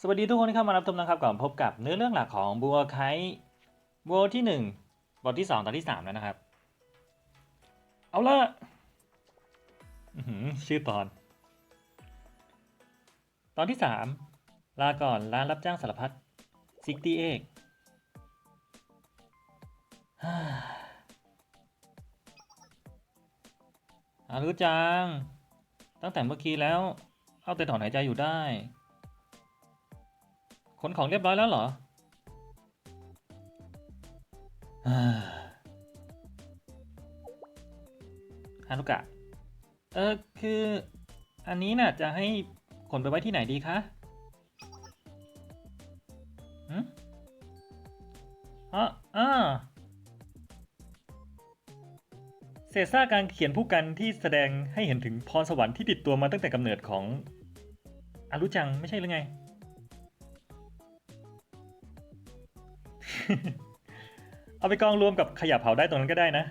สวัสดีทุกคนที่เข้ามารับชมนะครับก่อนพบกับเนื้อเรื่องหลักของบัวไคบัวที่หนึ่งบทที่สองตอนที่สามแล้วนะครับ เอาละชื่อตอน ตอนที่สามลาก่อนร้านรับจ้างสารพัดซิกตี้เอกอารู้จัง ตั้งแต่เมื่อกี้แล้ว เอาแต่ถอนหายใจอยู่ได้ นของเรียบร้อยแล้วเหรอฮานุกะ เออคือ อันนี้น่ะจะให้ขนไปไว้ที่ไหนดีคะหืมอ๋ออ่าเศษซากการเขียนผู้กันที่แสดงให้เห็นถึงพรสวรรค์ที่ติดตัวมาตั้งแต่กำเนิดของอารุจังไม่ใช่หรือไง เอาไปกองรวมกับขยะเผาได้ตรงนั้นก็ได้นะ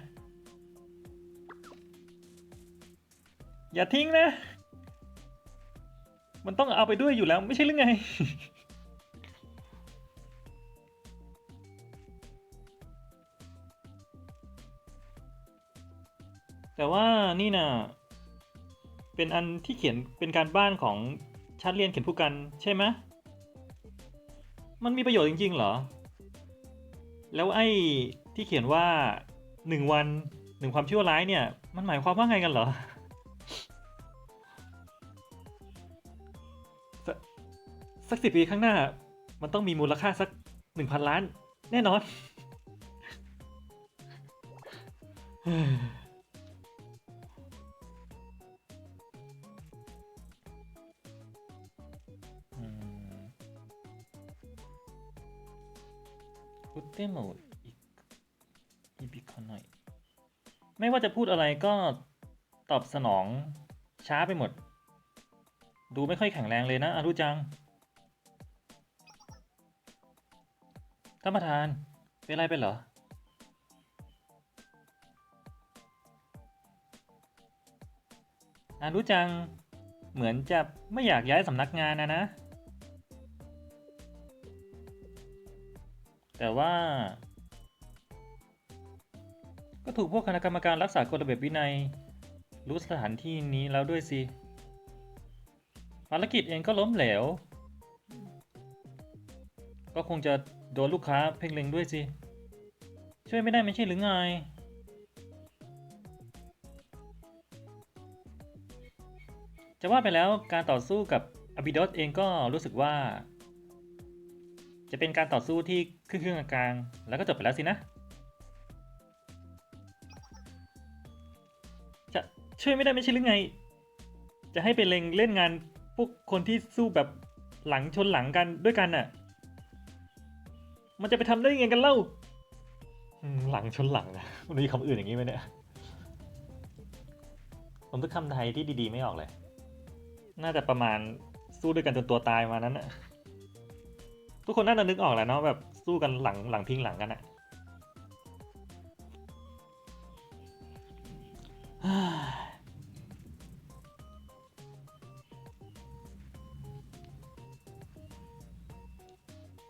อย่าทิ้งนะ มันต้องเอาไปด้วยอยู่แล้วไม่ใช่หรือไง แต่ว่านี่นะเป็นอันที่เขียนเป็นการบ้านของชั้นเรียนเขียนผู้กันใช่ไหมมันมีประโยชน์จริง ๆ เหรอ แล้วไอ้ที่เขียนว่าหนึ่งวันหนึ่งความชั่วร้ายเนี่ย มันหมายความว่าไงกันเหรอสสักสิบปีข้างหน้า มันต้องมีมูลค่าสักหนึ่งพันล้าน แน่นอน พูดเต้โมดอีกอีบิคอนหน่อยไม่ว่าจะพูดอะไรก็ตอบสนองช้าไปหมด ดูไม่ค่อยแข็งแรงเลยนะอารุจัง ท่านประธาน เป็นอะไรไปเหรอ อารุจัง เหมือนจะไม่อยากย้ายสำนักงานนะนะ แต่ว่า ก็ถูกพวกคณะกรรมการรักษากฎระเบียบวินัย รู้สถานที่นี้แล้วด้วยสิ ภารกิจเองก็ล้มเหลว ก็คงจะโดนลูกค้าเพ่งเล็งด้วยสิ ช่วยไม่ได้ไม่ใช่หรือไงจะว่าไปแล้วการต่อสู้กับอบิดอสเองก็รู้สึกว่า จะเป็นการต่อสู้ที่ เครึ่องกลางแล้วก็จบไปแล้วสินะ จะช่วยไม่ได้ไม่ใช่หรือไง จะให้ไปเล็งเล่นงานพวกคนที่สู้แบบหลังชนหลังกันด้วยกันน่ะ มันจะไปทำได้ยังไงกันเล่าหลังชนหลังนะมันมีคำอื่นอย่างนี้ไหมเนี่ย ผมนึกคำไทยที่ดีๆไม่ออกเลย น่าจะประมาณสู้ด้วยกันจนตัวตายมานั้นน่ะทุกคนน่าจะนึกออกแหละเนาะแบบ สู้กันหลังหลังพิงหลังกันอะ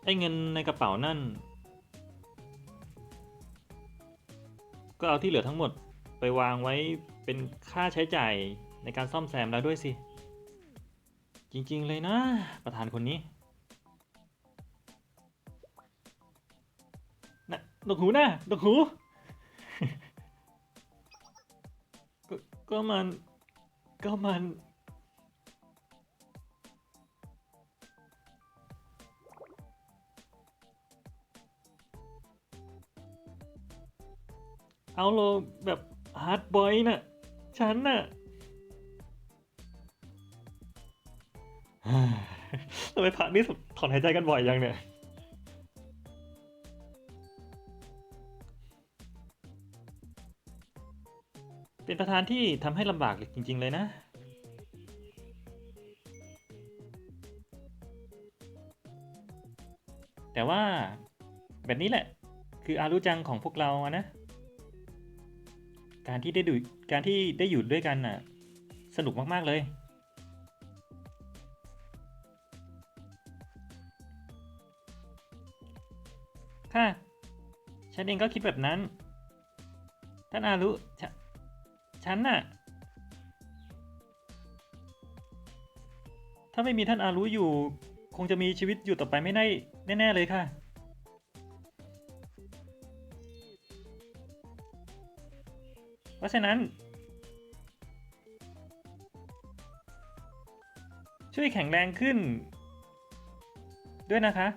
ไอ้เงินในกระเป๋านั่น ก็เอาที่เหลือทั้งหมดไปวางไว้เป็นค่าใช้จ่ายในการซ่อมแซมแล้วด้วยสิ จริงๆเลยนะ ประธานคนนี้ ดกหูนะดกหู ก็ก็มัน ก็มัน เอาโลแบบฮาร์ดบอยน่ะ ฉันน่ะทำไมพักนี่ถอนหายใจกันบ่อยยังเนี่ย ป็นประธานที่ทำให้ลำบากจริง ๆ เลยนะ แต่ว่าแบบนี้แหละ คืออารุจังของพวกเราอะนะ การที่ได้ดูการที่ได้อยู่ด้วยกันน่ะ สนุกมาก ๆ เลย ค่ะ ฉันเองก็คิดแบบนั้น ท่านอารุ ฉันน่ะ ถ้าไม่มีท่านอารุอยู่ คงจะมีชีวิตอยู่ต่อไปไม่ได้แน่ ๆ เลยค่ะ เพราะฉะนั้น ช่วยแข็งแรงขึ้น ด้วยนะคะ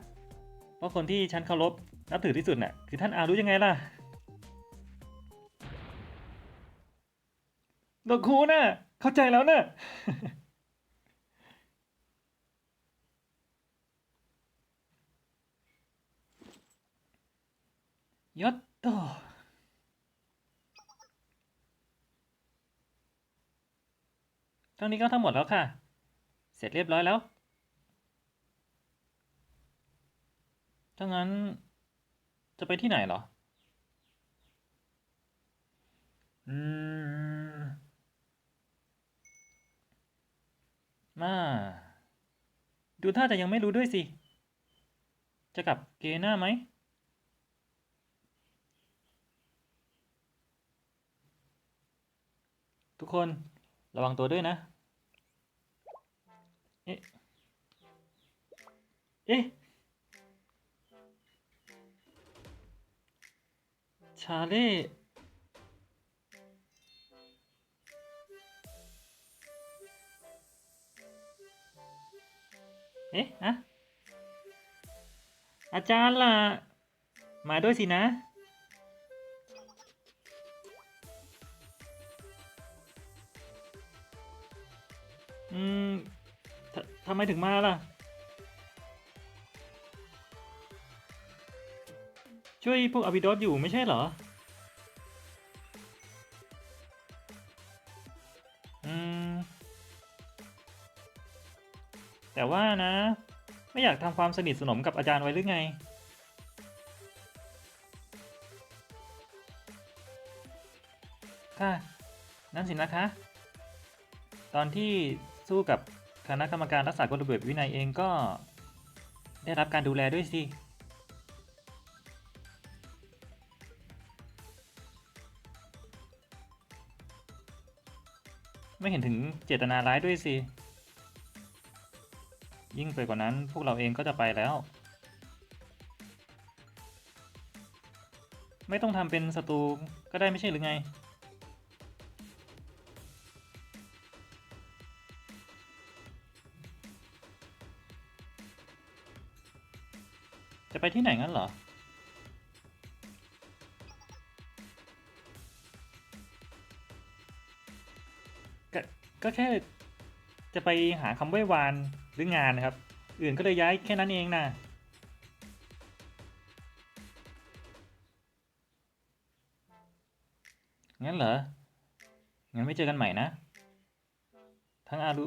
เพราะคนที่ฉันเคารพนับถือที่สุดน่ะ คือท่านอารู้ยังไงล่ะ ดอกคูน่ะ เข้าใจแล้วน่ะยศโตเท่านี้ก็ทั้งหมดแล้วค่ะ เสร็จเรียบร้อยแล้ว ถ้างั้นจะไปที่ไหนเหรอ อืม มา ดูท่าจะยังไม่รู้ด้วยสิ จะกลับเกน่าไหม ทุกคนระวังตัวด้วยนะ เอ๊ะ เอ๊ะ ชาเล่ เอ๊ะอะอาจารย์ล่ะ มาด้วยสินะ อืมทำไมถึงมาล่ะ ช่วยพวกอบิดอสอยู่ไม่ใช่เหรอ แต่ว่านะ ไม่อยากทำความสนิทสนมกับอาจารย์ไว้หรือไง ค่ะ นั่นสินะคะ ตอนที่สู้กับคณะกรรมการรักษากฎระเบียบวินัยเองก็ ได้รับการดูแลด้วยสิไม่เห็นถึงเจตนาร้ายด้วยสิ ยิ่งไปกว่านั้นพวกเราเองก็จะไปแล้ว ไม่ต้องทำเป็นศัตรูก็ได้ไม่ใช่หรือไง จะไปที่ไหนงั้นเหรอก็ก็แค่จะไปหาคำว้วาน หรืองานนะครับ อื่นก็เลยย้ายแค่นั้นเองนะงั้นเหรอ งั้นไม่เจอกันใหม่นะ ทั้งอารุ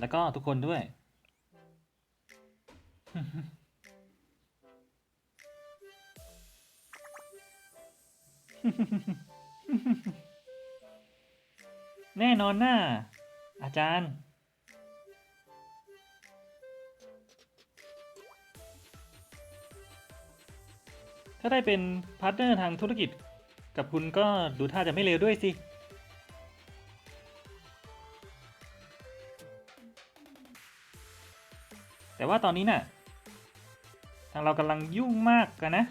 แล้วก็ทุกคนด้วย แน่นอนน่าอาจารย์ ถ้าได้เป็นพาร์ทเนอร์ทางธุรกิจ กับคุณก็ดูท่าจะไม่เลวด้วยสิ แต่ว่าตอนนี้น่ะ ทางเรากำลังยุ่งมากกันนะ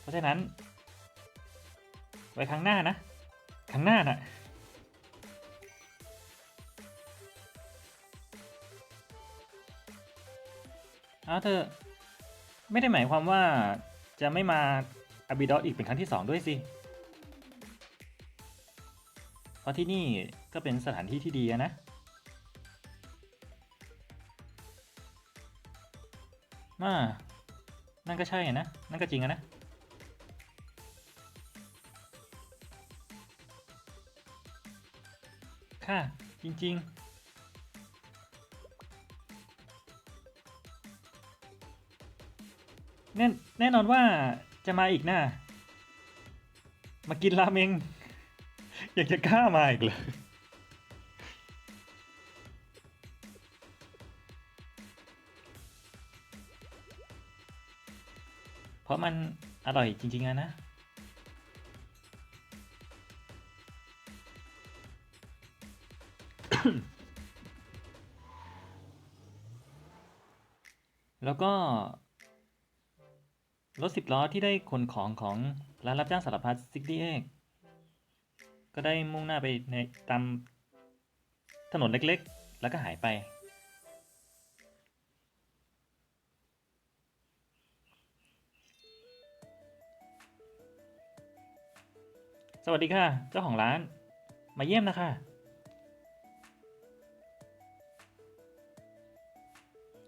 เพราะฉะนั้น ไว้ครั้งหน้านะ ครั้งหน้าน่ะเอาเธอะไม่ได้หมายความว่า จะไม่มาอาบิดอสอีกเป็นครั้งที่สองด้วยสิ เพราะที่นี่ก็เป็นสถานที่ที่ดีนะ มานั่นก็ใช่นะ นั่นก็จริงนะ ค่ะ จริง ๆ แน่แน่นอนว่าจะมาอีกนะมากินราเมง อยากจะกล้ามาอีกเลยเพราะมันอร่อยจริง ๆอะนะ แล้วก็ รถสิบล้อที่ได้ขนของของร้านรับจ้างสารพัดซิกดี้เอกก็ได้มุ่งหน้าไปในตามถนนเล็กๆ แล้วก็หายไปสวัสดีค่ะ เจ้าของร้าน มาเยี่ยมนะคะ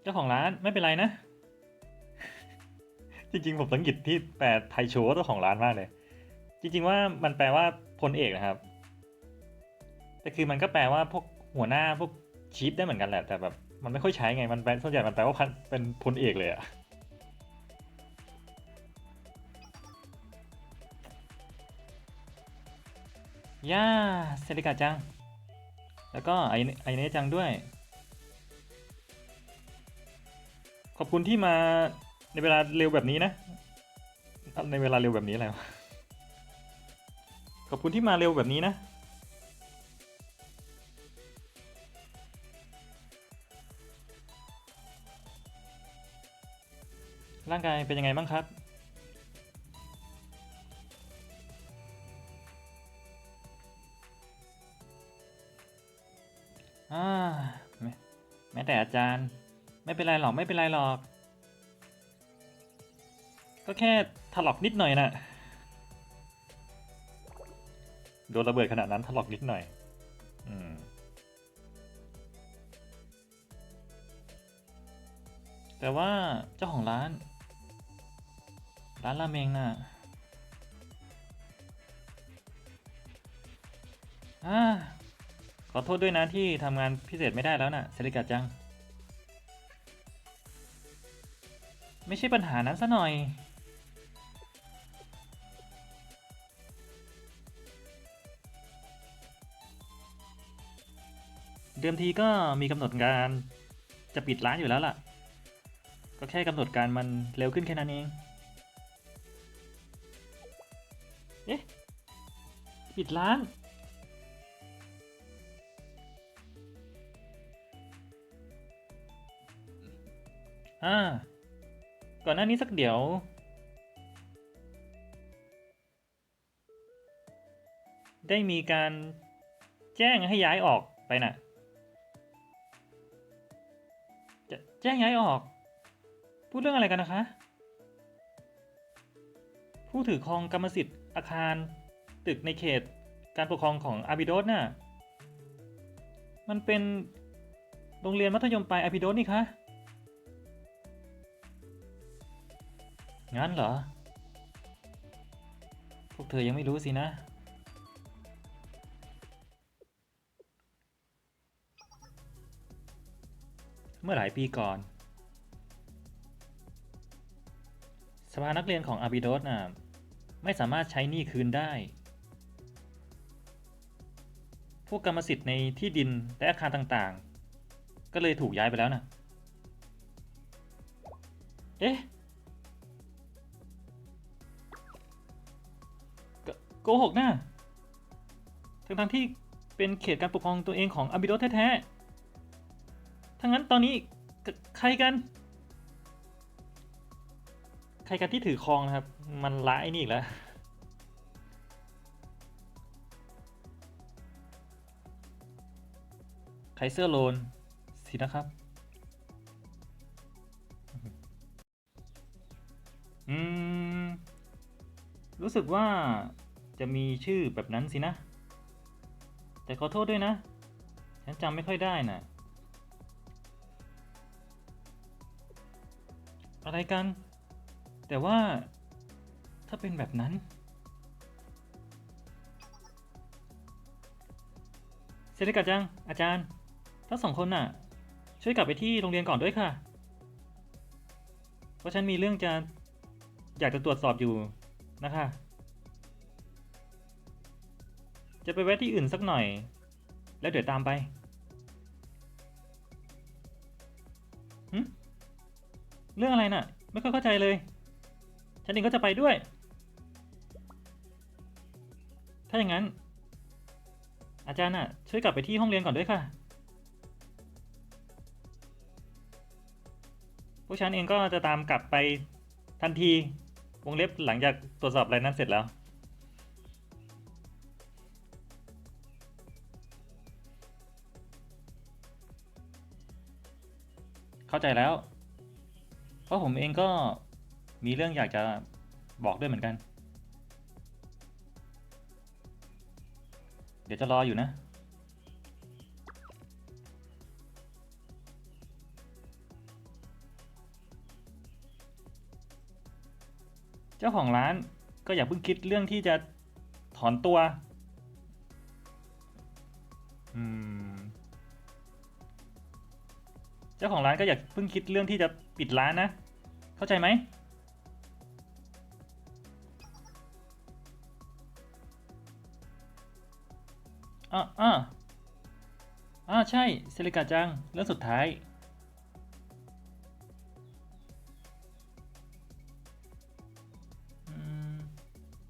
เจ้าของร้านไม่เป็นไรนะ จริงๆผมสังกิตที่แปลไทยโชว์เจ้าของร้านมากเลย จริง ๆ ว่ามันแปลว่าพลเอกนะครับ แต่คือมันก็แปลว่าพวกหัวหน้าพวกชีฟได้เหมือนกันแหละ แต่แบบมันไม่ค่อยใช้ไง มันแปลส่วนใหญ่มันแปลว่าเป็นพลเอกเลยอะย่าเซริกาจัง แล้วก็ไอไอเนจังด้วย ขอบคุณที่มา ในเวลาเร็วแบบนี้นะ ในเวลาเร็วแบบนี้อะไรวขอบคุณที่มาเร็วแบบนี้นะ ร่างกายเป็นยังไงบ้างครับอ่าแม้แม้แต่อาจารย์ ไม่เป็นไรหรอก ไม่เป็นไรหรอก ก็แค่ถลอกนิดหน่อยนะโดนระเบิดขนาดนั้นถลอกนิดหน่อย อืม แต่ว่าเจ้าของร้าน ร้านราเมงน่ะอ่าขอโทษด้วยนะที่ทำงานพิเศษไม่ได้แล้วน่ะเซริกาจัง ไม่ใช่ปัญหานั้นซะหน่อย เดิมทีก็มีกำหนดการจะปิดร้านอยู่แล้วล่ะ ก็แค่กำหนดการมันเร็วขึ้นแค่นั้นเอง เอ๊ะ ปิดร้าน อ่า ก่อนหน้านี้สักเดี๋ยวได้มีการแจ้งให้ย้ายออกไปน่ะจะ แจ้งย้ายออก พูดเรื่องอะไรกันนะคะ ผู้ถือครองกรรมสิทธิ์อาคาร ตึกในเขต การปกครองของอาบิโดสน่ะ มันเป็นโรงเรียนมัธยมปลายอาบิโดสนี่คะ งั้นเหรอ พวกเธอยังไม่รู้สินะ เมื่อหลายปีก่อน สภานักเรียนของอาบิโดสน่ะไม่สามารถใช้หนี้คืนได้ พวกกรรมสิทธิ์ในที่ดินและอาคารต่างๆ ก็เลยถูกย้ายไปแล้วนะเอ๊ะโกหกนะทั้งทงๆที่เป็นเขตการปกครองตัวเองของอาบิโดสแท้ๆ ทั้างนั้นตอนนี้ใครกัน ใครกันที่ถือครองนะครับ มันละไอ้นี่อีกแล้วไคเซอร์โลนสินะครับ อืม รู้สึกว่าจะมีชื่อแบบนั้นสินะ แต่ขอโทษด้วยนะ ฉันจำไม่ค่อยได้น่ะ อะไรกัน แต่ว่าถ้าเป็นแบบนั้น เซริกาจัง อาจารย์ ทั้งสองคนน่ะ ช่วยกลับไปที่โรงเรียนก่อนด้วยค่ะ เพราะฉันมีเรื่องจะ อยากจะตรวจสอบอยู่นะคะ จะไปแวะที่อื่นสักหน่อย แล้วเดี๋ยวตามไป เรื่องอะไรน่ะ ไม่ค่อยเข้าใจเลย ฉันเองก็จะไปด้วย ถ้าอย่างนั้น อาจารย์อะ ช่วยกลับไปที่ห้องเรียนก่อนด้วยค่ะพวกฉันเองก็จะตามกลับไปทันทีวงเล็บหลังจากตรวจสอบอะไรนั้นเสร็จแล้ว เข้าใจแล้ว เพราะผมเองก็มีเรื่องอยากจะบอกด้วยเหมือนกัน เดี๋ยวจะรออยู่นะ เจ้าของร้านก็อย่าเพิ่งคิดเรื่องที่จะถอนตัวอืมเจ้าของร้านก็อย่าเพิ่งคิดเรื่องที่จะ ปิดร้านนะ เข้าใจไหมอ่าอ่าอ่าใช่เซริกาจังเรื่องสุดท้าย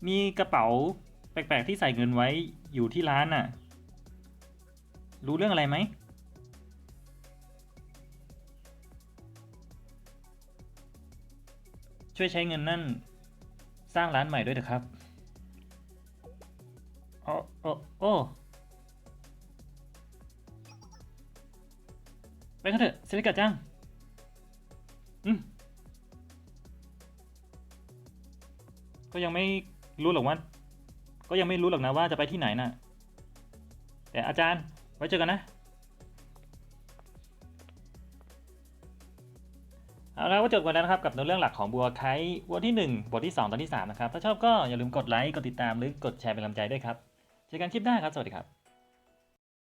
มีกระเป๋าแปลกๆที่ใส่เงินไว้อยู่ที่ร้านน่ะ รู้เรื่องอะไรไหม ช่วยใช้เงินนั่นสร้างร้านใหม่ด้วยเถอะครับโอ้โอ้โอ้ไปกันเถอะเซริกาจัง อืม ก็ยังไม่รู้หรอกว่า ก็ยังไม่รู้หรอกนะว่าจะไปที่ไหนน่ะ แต่อาจารย์ ไว้เจอกันนะ แล้ว่าจบกันแล้วนะครับกับเนื้อเรื่องหลักของบัวไคบัวที่ 1บทที่ 2 ตอนที่ 3 นะครับ ถ้าชอบก็อย่าลืมกดไลค์ กดติดตามหรือกดแชร์เป็นกำลังใจด้วยครับ เจอกันคลิปหน้าครับ สวัสดีครับ